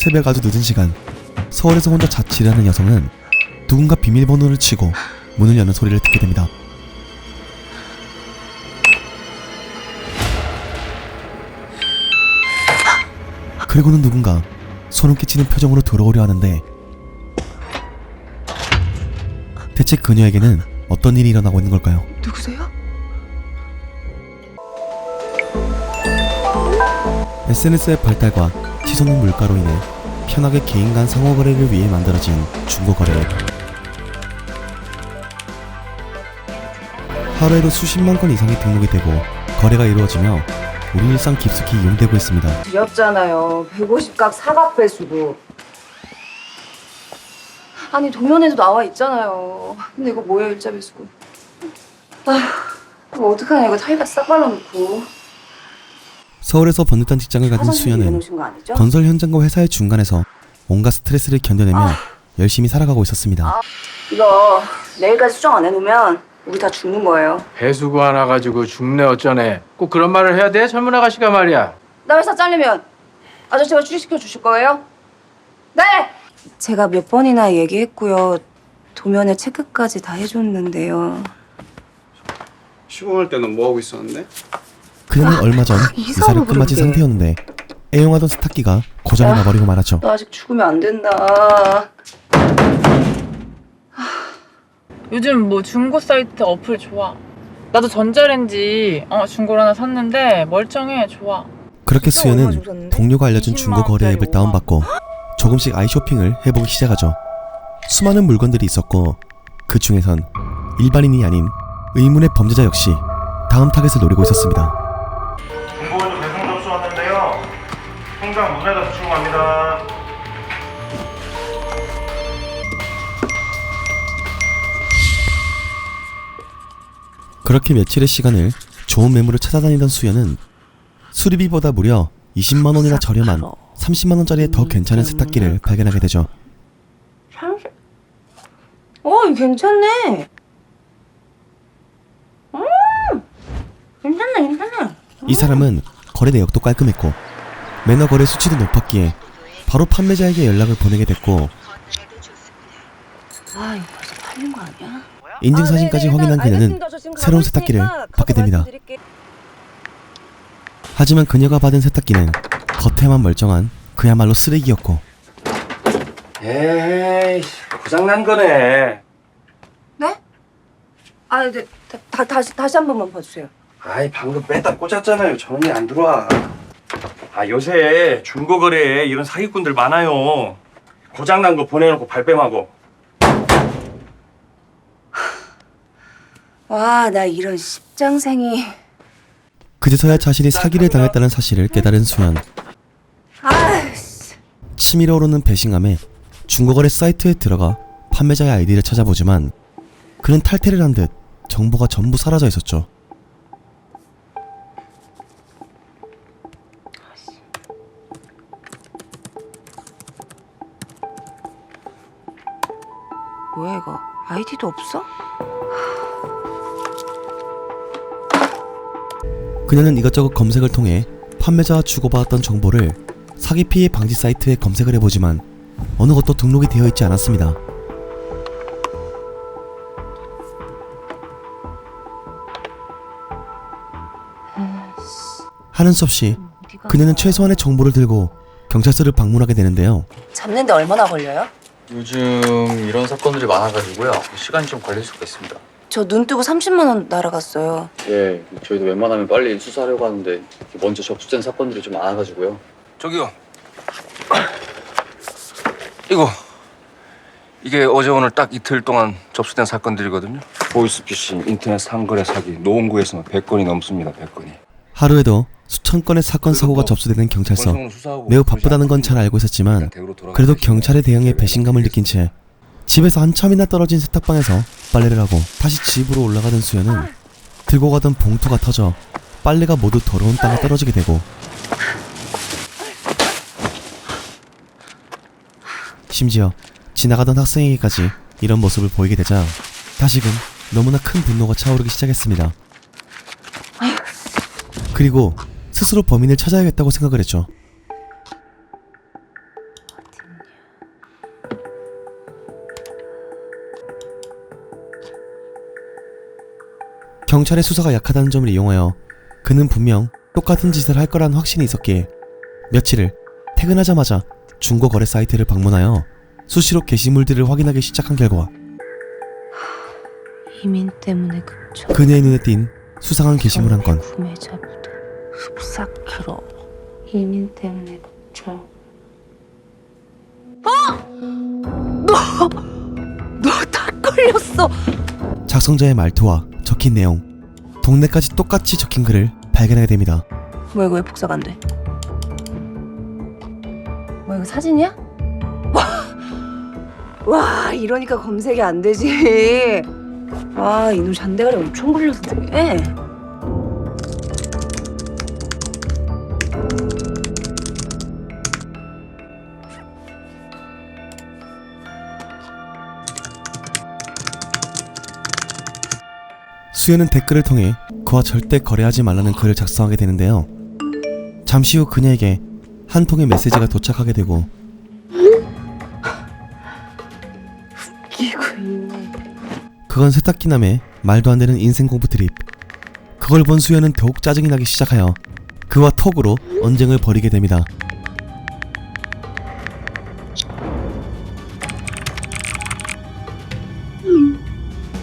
새벽 아주 늦은 시간 서울에서 혼자 자취를 하는 여성은 누군가 비밀번호를 치고 문을 여는 소리를 듣게 됩니다. 그리고는 누군가 소름 끼치는 표정으로 들어오려 하는데 대체 그녀에게는 어떤 일이 일어나고 있는 걸까요? 누구세요? SNS의 발달과 치솟는 물가로 인해 편하게 개인 간 상호 거래를 위해 만들어진 중고 거래 앱. 하루에도 수십만 건 이상이 등록이 되고 거래가 이루어지며 우리 일상 깊숙이 이용되고 있습니다. 드렸잖아요. 150각 사각 배수구. 아니 동면에도 나와 있잖아요. 근데 이거 뭐예요 일자 배수구? 아, 이거 어떡하냐 이거 타이가 싹 발라놓고. 서울에서 번듯한 직장을 가진 수연은 아니죠? 건설 현장과 회사의 중간에서 온갖 스트레스를 견뎌내며 아. 열심히 살아가고 있었습니다. 이거 내일까지 수정 안 해놓으면 우리 다 죽는 거예요. 배수구 하나 가지고 죽네 어쩌네 꼭 그런 말을 해야 돼? 젊은 아가씨가 말이야 나 회사 잘리면 아저씨가 취직시켜 주실 거예요? 네! 제가 몇 번이나 얘기했고요. 도면에 체크까지 다 해줬는데요. 시공할 때는 뭐 하고 있었는데? 그녀는 얼마 전 이상하고 이사를 끝마친. 상태였는데 애용하던 세탁기가 고장이 아. 나버리고 말았죠. 너 아직 죽으면 안 된다. 요즘 뭐 중고 사이트 어플 좋아. 나도 전자레인지 어, 중고로 하나 샀는데 멀쩡해 좋아. 그렇게 수연은? 동료가 알려준 20만 중고 거래 앱을 다운받고 조금씩 아이쇼핑을 해보기 시작하죠. 수많은 물건들이 있었고 그 중에선 일반인이 아닌 의문의 범죄자 역시 다음 타겟을 노리고 있었습니다. 통장 문에다 붙이고 갑니다. 그렇게 며칠의 시간을 좋은 매물을 찾아다니던 수연은 수리비보다 무려 20만 원이나 저렴한 30만 원짜리의 더 괜찮은 세탁기를 발견하게 되죠. 어, 이거 괜찮네. 음, 괜찮네, 괜찮네. 이 사람은 거래 내역도 깔끔했고 매너 거래 수치도 높았기에 바로 판매자에게 연락을 보내게 됐고 아, 이거 벌써 팔린 거 아니야? 인증 사진까지 확인한 그녀는 새로운 세탁기를 받게 됩니다. 하지만 그녀가 받은 세탁기는 겉에만 멀쩡한 그야말로 쓰레기였고 에이 고장난 거네 네? 아, 네, 다, 다, 다시 다시 한 번만 봐주세요. 아이 방금 뺐다 꽂았잖아요 전원이 안 들어와 아 요새 중고 거래에 이런 사기꾼들 많아요 고장난 거 보내놓고 발뺌하고 와, 나 이런 십장생이. 그제서야 자신이 사기를 당했다는 사실을 깨달은 수연 아이씨. 치밀어 오르는 배신감에 중고거래 사이트에 들어가 판매자의 아이디를 찾아보지만 그는 탈퇴를 한 듯 정보가 전부 사라져 있었죠. 아이디도 없어? 그녀는 이것저것 검색을 통해 판매자와 주고받았던 정보를 사기 피해 방지 사이트에 검색을 해보지만 어느 것도 등록이 되어 있지 않았습니다. 하는 수 없이? 그녀는 최소한의 정보를 들고 경찰서를 방문하게 되는데요. 잡는데 얼마나 걸려요? 요즘 이런 사건들이 많아가지고요. 시간이 좀 걸릴 수가 있습니다. 저 눈 뜨고 30만 원 날아갔어요. 예, 저희도 웬만하면 빨리 수사하려고 하는데 먼저 접수된 사건들이 좀 많아가지고요. 저기요. 이거 이게 어제 오늘 딱 이틀 동안 접수된 사건들이거든요. 보이스피싱, 인터넷 상거래 사기, 노원구에서는 100건이 넘습니다. 100건이. 하루에도 수천 건의 사건 사고가 접수되는 경찰서. 매우 바쁘다는 건 잘 알고 있었지만 그래도 경찰에 대응해 배신감을 느낀 채 집에서 한참이나 떨어진 세탁방에서 빨래를 하고 다시 집으로 올라가던 수연은 들고 가던 봉투가 터져 빨래가 모두 더러운 땅에 떨어지게 되고 심지어 지나가던 학생에게까지 이런 모습을 보이게 되자 다시금 너무나 큰 분노가 차오르기 시작했습니다. 그리고 스스로 범인을 찾아야겠다고 생각을 했죠. 경찰의 수사가 약하다는 점을 이용하여 그는 분명 똑같은 짓을 할 거라는 확신이 있었기에 며칠을 퇴근하자마자 중고 거래 사이트를 방문하여 수시로 게시물들을 확인하기 시작한 결과 이민 때문에 급조. 그녀의 눈에 띈 수상한 게시물 한 건 구매자부터 14kg. 이민 때문에 급조. 어? 너, 너 다 걸렸어. 작성자의 말투와 적힌 내용 동네까지 똑같이 적힌 글을 발견하게 됩니다. 뭐야 이거 왜 복사가 안 돼? 뭐 이거 사진이야? 와, 와 이러니까 검색이 안 되지. 아 이놈 잔대가리 엄청 굴려서 수연은 댓글을 통해 그와 절대 거래하지 말라는 글을 작성하게 되는데요. 잠시 후 그녀에게 한 통의 메시지가 도착하게 되고. 그건 세탁기남의 말도 안 되는 인생 공부 드립. 그걸 본 수연은 더욱 짜증이 나기 시작하여 그와 톡으로 언쟁을 벌이게 됩니다.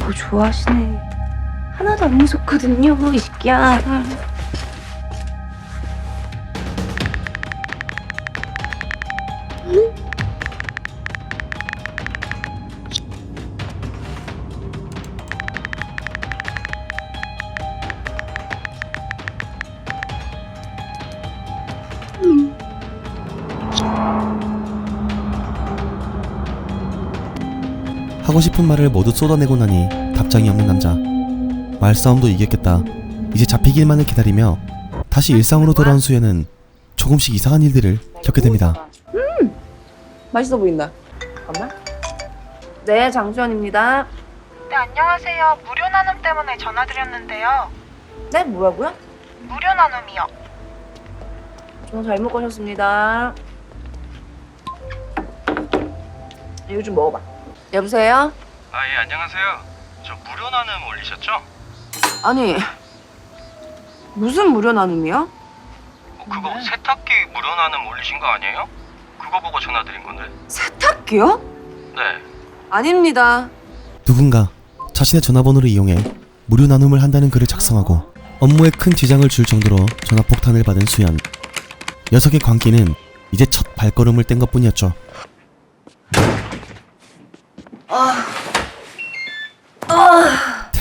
뭐 좋아하시네. 안 무섭거든요, 이 새끼야. 하고 싶은 말을 모두 쏟아내고 나니 답장이 없는 남자. 말싸움도 이겼겠다. 이제 잡히길만을 기다리며 다시 일상으로 돌아온 수연은 조금씩 이상한 일들을 겪게 됩니다. 맛있어 보인다. 잠깐만. 네, 장수연입니다. 네, 안녕하세요. 무료 나눔 때문에 전화드렸는데요. 네, 뭐라고요? 무료 나눔이요. 저 잘못 거셨습니다. 이거 좀 먹어봐. 여보세요? 아 예 안녕하세요. 저 무료 나눔 올리셨죠? 아니, 무슨 무료 나눔이야? 어, 그거 세탁기 무료 나눔 올리신 거 아니에요? 그거 보고 전화드린 건데. 세탁기요? 네. 아닙니다. 누군가 자신의 전화번호를 이용해 무료 나눔을 한다는 글을 작성하고 업무에 큰 지장을 줄 정도로 전화 폭탄을 받은 수연. 녀석의 광기는 이제 첫 발걸음을 뗀 것뿐이었죠.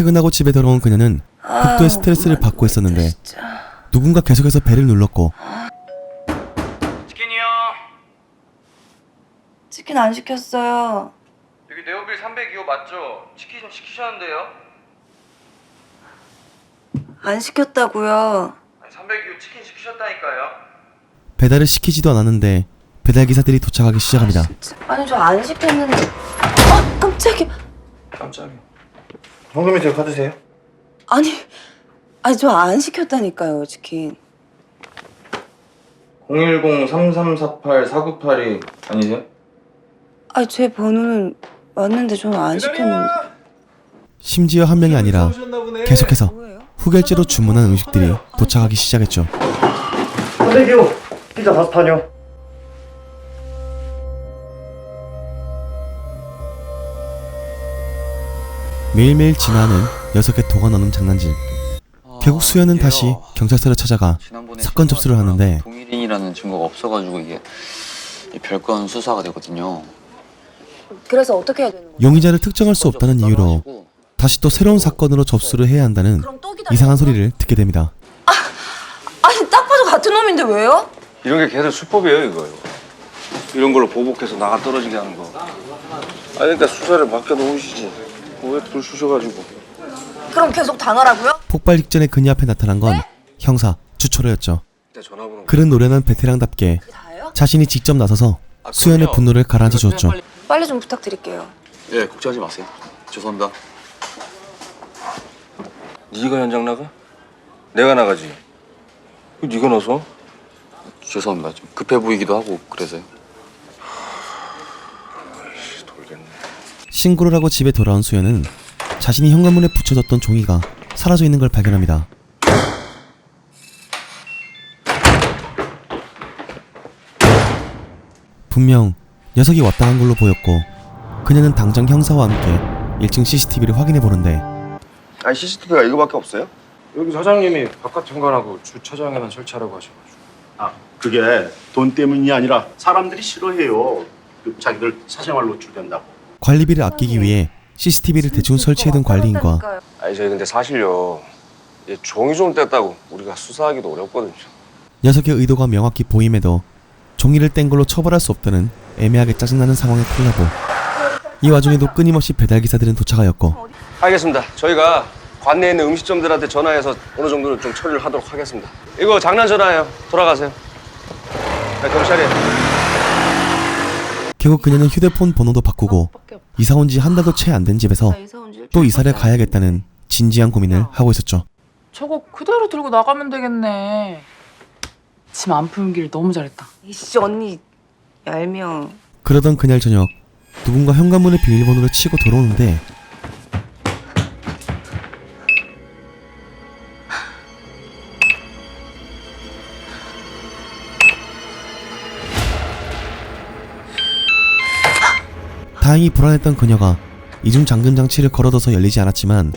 퇴근하고 집에 돌아온 그녀는 극도의 스트레스를 받고 있었는데 누군가 계속해서 배를 눌렀고 치킨이요. 치킨 안 시켰어요. 여기 네오빌 302호 맞죠? 치킨 시키셨는데요. 안 시켰다고요. 아니 302호 치킨 시키셨다니까요. 배달을 시키지도 않았는데 배달 기사들이 도착하기 시작합니다. 아니 저 안 시켰는데. 아 깜짝이야. 깜짝이야. 현금이 제 카드세요? 아니 아니 저 안 시켰다니까요 치킨. 010-3348-4982 아니세요? 아니 제 번호는 맞는데 저는 안 시켰는데. 심지어 한 명이 아니라 계속해서 뭐예요? 후결제로 주문한 음식들이 도착하기 시작했죠. 302호 피자 파스타요. 매일매일 진화하는 녀석의 도가 넣는 장난질. 결국 수연은 다시 경찰서를 찾아가 사건 접수를 하는데 동일인이라는 증거가 없어가지고 이게 이 별건 수사가 되거든요. 그래서 어떻게 해야 되는 거예요? 용의자를 특정할 수 없다는 이유로 다시 또 새로운 사건으로 접수를 해야 한다는. 이상한 소리를 듣게 됩니다. 아니 딱 봐도 같은 놈인데 왜요? 이런 게 걔들 수법이에요 이거요. 이런 걸로 보복해서 나가 떨어지게 하는 거. 아 그러니까 수사를 맡겨놓으시지. 왜불 쑤셔가지고. 그럼 계속 당하라고요? 폭발 직전에 그녀 앞에 나타난 건 형사 주초로였죠. 내 전화번호. 그는 노련한 베테랑답게 다예요? 자신이 직접 나서서 아, 수연의. 분노를 가라앉혀 주었죠. 빨리- 빨리 좀 부탁드릴게요. 예, 걱정하지 마세요. 죄송합니다. 네가 현장 나가? 내가 나가지. 왜 네가 나서? 죄송합니다. 좀 급해 보이기도 하고 그래서요. 좋겠네. 신고를 하고 집에 돌아온 수연은 자신이 현관문에 붙여뒀던 종이가 사라져 있는 걸 발견합니다. 분명 녀석이 왔다 간 걸로 보였고 그녀는 당장 형사와 함께 1층 CCTV를 확인해 보는데 아니 CCTV가 이거밖에 없어요? 여기 사장님이 바깥 현관하고 주차장에만 설치하라고 하셔가지고. 아 그게 돈 때문이 아니라 사람들이 싫어해요. 그 자기들 사생활 노출된다고. 관리비를 아끼기 위해 CCTV를 대충 설치해둔 관리인과 아니 저희 근데 사실요. 얘 종이 좀 뗐다고 우리가 수사하기도 어렵거든요. 녀석의 의도가 명확히 보임에도 종이를 뗀 걸로 처벌할 수 없다는 애매하게 짜증나는 상황의 콜라보. 이 와중에도 끊임없이 배달 기사들은 도착하였고 알겠습니다. 저희가 관내에 있는 음식점들한테 전화해서 어느 정도는 좀 처리를 하도록 하겠습니다. 이거 장난 전화예요. 돌아가세요. 네, 경찰이에요. 결국 그녀는 휴대폰 번호도 바꾸고 이사 온 지 한 달도 채 안 된 집에서 또 이사를 가야겠다는 진지한 고민을 하고 있었죠. 저거 그대로 들고 나가면 되겠네. 짐안길 너무 잘했다. 이씨 언니 얄미워. 그러던 그날 저녁 누군가 현관문을 비밀번호를 치고 들어오는데 다행히 불안했던 그녀가 이중 잠금 장치를 걸어둬서 열리지 않았지만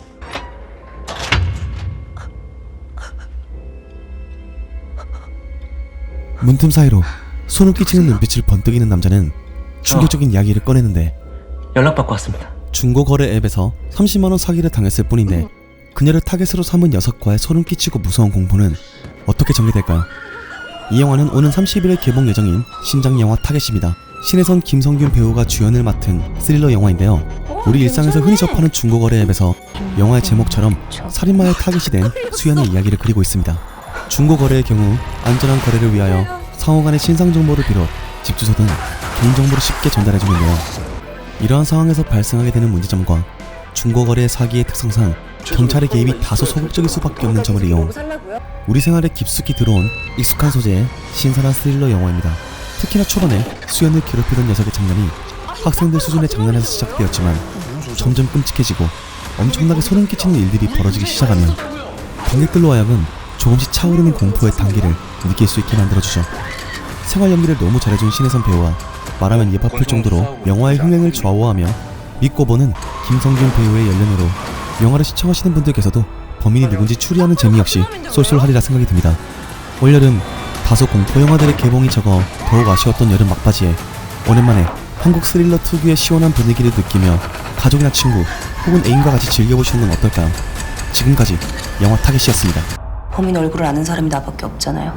문틈 사이로 소름 끼치는 눈빛을 번뜩이는 남자는 충격적인 이야기를 꺼내는데 연락받고 왔습니다. 중고거래 앱에서 30만원 사기를 당했을 뿐인데 그녀를 타겟으로 삼은 녀석과의 소름 끼치고 무서운 공포는 어떻게 전개될까요? 이 영화는 오는 30일에 개봉 예정인 신작 영화 타겟입니다. 신혜선 김성균 배우가 주연을 맡은 스릴러 영화인데요. 우리 일상에서 흔히 접하는 중고거래 앱에서 영화의 제목처럼 살인마의 타겟이 된 수연의 이야기를 그리고 있습니다. 중고거래의 경우 안전한 거래를 위하여 상호 간의 신상 정보를 비롯 집 주소 등 개인 정보를 쉽게 전달해 주는데요. 이러한 상황에서 발생하게 되는 문제점과 중고거래 사기의 특성상 경찰의 개입이 다소 소극적일 수밖에 없는 점을 이용 우리 생활에 깊숙이 들어온 익숙한 소재의 신선한 스릴러 영화입니다. 특히나 초반에 수연을 괴롭히던 녀석의 장난이 학생들 수준의 장난에서 시작되었지만 점점 끔찍해지고 엄청나게 소름 끼치는 일들이 벌어지기 시작하면 관객들로 하여금 조금씩 차오르는 공포의 단계를 느낄 수 있게 만들어주죠. 생활 연기를 너무 잘해준 신혜선 배우와 말하면 입 아플 정도로 영화의 흥행을 좌우하며 믿고 보는 김성균 배우의 연륜으로 영화를 시청하시는 분들께서도 범인이 누군지 추리하는 재미 역시 쏠쏠하리라 생각이 듭니다. 올여름 다소 공포 영화들의 개봉이 적어 더욱 아쉬웠던 여름 막바지에 오랜만에 한국 스릴러 특유의 시원한 분위기를 느끼며 가족이나 친구 혹은 애인과 같이 즐겨보시는 건 어떨까요? 지금까지 영화 타겟이었습니다. 범인 얼굴을 아는 사람이 나밖에 없잖아요.